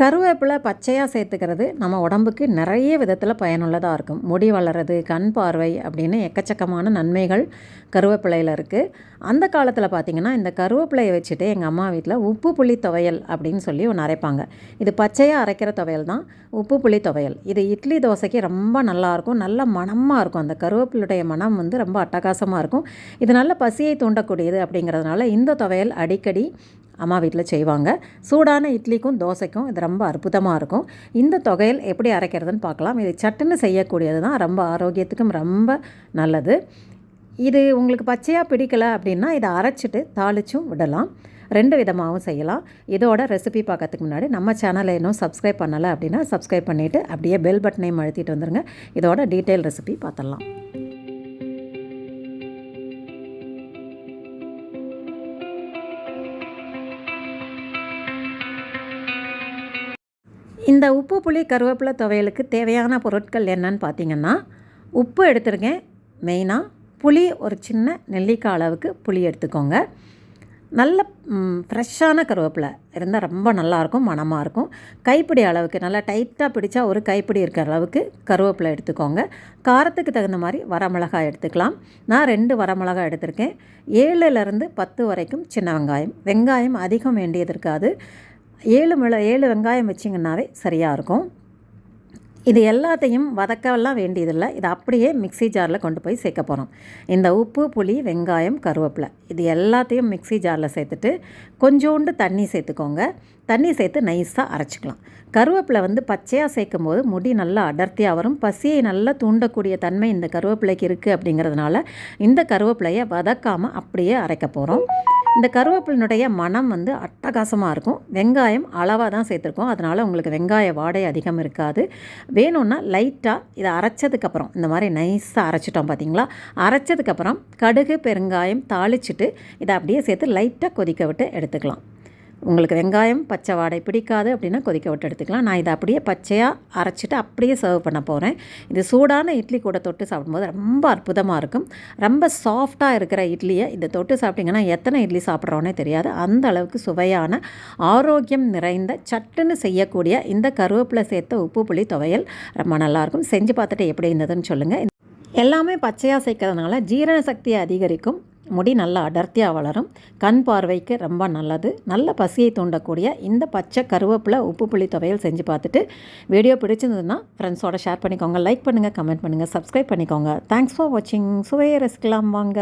கருவேப்பிலை பச்சையாக சேர்த்துக்கிறது நம்ம உடம்புக்கு நிறைய விதத்தில் பயனுள்ளதாக இருக்கும். முடி வளர்கிறது கண் பார்வை அப்படின்னு எக்கச்சக்கமான நன்மைகள் கருவேப்பிலையில் இருக்குது அந்த காலத்தில் பார்த்திங்கன்னா இந்த கருவேப்பிலையை வச்சுட்டு எங்கள் அம்மா வீட்டில் உப்பு புளி துவையல் அப்படின்னு சொல்லி ஒன்று அரைப்பாங்க. இது பச்சையாக அரைக்கிற துவையல் தான் உப்பு புளி துவையல். இது இட்லி தோசைக்கு ரொம்ப நல்லாயிருக்கும் நல்ல மணமாக இருக்கும். அந்த கருவேப்பிலுடைய மனம் வந்து ரொம்ப அட்டகாசமாக இருக்கும். இது நல்ல பசியை தூண்டக்கூடியது அப்படிங்கிறதுனால இந்த துவையல் அடிக்கடி அம்மா வீட்டில் செய்வாங்க. சூடான இட்லிக்கும் தோசைக்கும் இது ரொம்ப அற்புதமாக இருக்கும். இந்த தொகையில் எப்படி அரைக்கிறதுன்னு பார்க்கலாம். இது சட்டுன்னு செய்யக்கூடியது தான் ரொம்ப ஆரோக்கியத்துக்கும் ரொம்ப நல்லது. இது உங்களுக்கு பச்சையாக பிடிக்கலை அப்படின்னா இதை அரைச்சிட்டு தாளிச்சும் விடலாம். ரெண்டு விதமாகவும் செய்யலாம். இதோட ரெசிபி பார்க்கறதுக்கு முன்னாடி நம்ம சேனலை இன்னும் சப்ஸ்கிரைப் பண்ணலை அப்படின்னா சப்ஸ்கிரைப் பண்ணிவிட்டு அப்படியே பெல் பட்டனையும் அழுத்திட்டு வந்துடுங்க இதோட டீட்டெயில் ரெசிபி பார்த்துடலாம். இந்த உப்பு புளி கருவேப்பிலை துவையலுக்கு தேவையான பொருட்கள் என்னன்னு பார்த்தீங்கன்னா உப்பு எடுத்துருக்கேன். மெயினாக புளி ஒரு சின்ன நெல்லிக்காய் அளவுக்கு புளி எடுத்துக்கோங்க. நல்ல ஃப்ரெஷ்ஷான கருவேப்பிலை இருந்தால் ரொம்ப நல்லாயிருக்கும் மணமாக இருக்கும். கைப்பிடி அளவுக்கு நல்லா டைட்டாக பிடிச்சா ஒரு கைப்பிடி இருக்கிற அளவுக்கு கருவேப்பிலை எடுத்துக்கோங்க. காரத்துக்கு தகுந்த மாதிரி வரமிளகாய் எடுத்துக்கலாம். நான் ரெண்டு வரமிளகாய் எடுத்திருக்கேன். ஏழுலேருந்து பத்து வரைக்கும் சின்ன வெங்காயம். வெங்காயம் அதிகம் வேண்டியது இருக்காது. ஏழு மிள ஏழு வெங்காயம் வச்சிங்கன்னாவே சரியாக இருக்கும். இது எல்லாத்தையும் வதக்கவெல்லாம் வேண்டியதில்லை. இதை அப்படியே மிக்சி ஜாரில் கொண்டு போய் சேர்க்க போகிறோம் இந்த உப்பு புளி வெங்காயம் கருவேப்பிலை இது எல்லாத்தையும் மிக்சி ஜாரில் சேர்த்துட்டு கொஞ்சோண்டு தண்ணி சேர்த்துக்கோங்க. தண்ணி சேர்த்து நைஸாக அரைச்சிக்கலாம். கருவேப்பிலை வந்து பச்சையாக சேர்க்கும் போது முடி நல்லா அடர்த்தியாக வரும். பசியை நல்லா தூண்டக்கூடிய தன்மை இந்த கருவேப்பிலைக்கு இருக்குது அப்படிங்கிறதுனால இந்த கருவேப்பிலையை வதக்காமல் அப்படியே அரைக்க போகிறோம் இந்த கருவேப்பிலினுடைய மனம் வந்து அட்டகாசமாக இருக்கும். வெங்காயம் அளவாக தான் சேர்த்துருக்கோம். அதனால் உங்களுக்கு வெங்காய வாடை அதிகம் இருக்காது. வேணும்னா லைட்டாக இதை அரைச்சதுக்கப்புறம் இந்த மாதிரி நைஸாக அரைச்சிட்டோம் பார்த்தீங்களா அரைச்சதுக்கப்புறம் கடுகு பெருங்காயம் தாளிச்சிட்டு இதை அப்படியே சேர்த்து லைட்டாக கொதிக்க விட்டு எடுத்துக்கலாம். உங்களுக்கு வெங்காயம் பச்சை வாடை பிடிக்காது அப்படின்னா கொதிக்க விட்டு எடுத்துக்கலாம். நான் இதை அப்படியே பச்சையாக அரைச்சிட்டு அப்படியே சர்வ் பண்ண போகிறேன் இது சூடான இட்லி கூட தொட்டு சாப்பிடும்போது ரொம்ப அற்புதமாக இருக்கும். ரொம்ப சாஃப்டாக இருக்கிற இட்லியை இதை தொட்டு சாப்பிட்டிங்கன்னா எத்தனை இட்லி சாப்பிட்றோன்னே தெரியாது. அந்த அளவுக்கு சுவையான ஆரோக்கியம் நிறைந்த சட்டுன்னு செய்யக்கூடிய இந்த கருவேப்பிலை சேர்த்த உப்பு புளி துவையல் ரொம்ப நல்லாயிருக்கும் செஞ்சு பார்த்துட்டு எப்படி இருந்ததுன்னு சொல்லுங்கள் எல்லாமே பச்சையாக சேர்க்கறதுனால ஜீரண சக்தியை அதிகரிக்கும். முடி நல்லா அடர்த்தியாக வளரும். கண் பார்வைக்கு ரொம்ப நல்லது. நல்ல பசியை தூண்டக்கூடிய இந்த பச்சை கருவேப்பிலை உப்பு புளி துவையல் செஞ்சு பார்த்துட்டு வீடியோ பிடிச்சிருந்ததுன்னா ஃப்ரெண்ட்ஸோட ஷேர் பண்ணிக்கோங்க லைக் பண்ணுங்கள் கமெண்ட் பண்ணுங்கள் சப்ஸ்கிரைப் பண்ணிக்கோங்க. தேங்க்ஸ் ஃபார் வாட்சிங் சுவையை ரசிக்கலாம் வாங்க.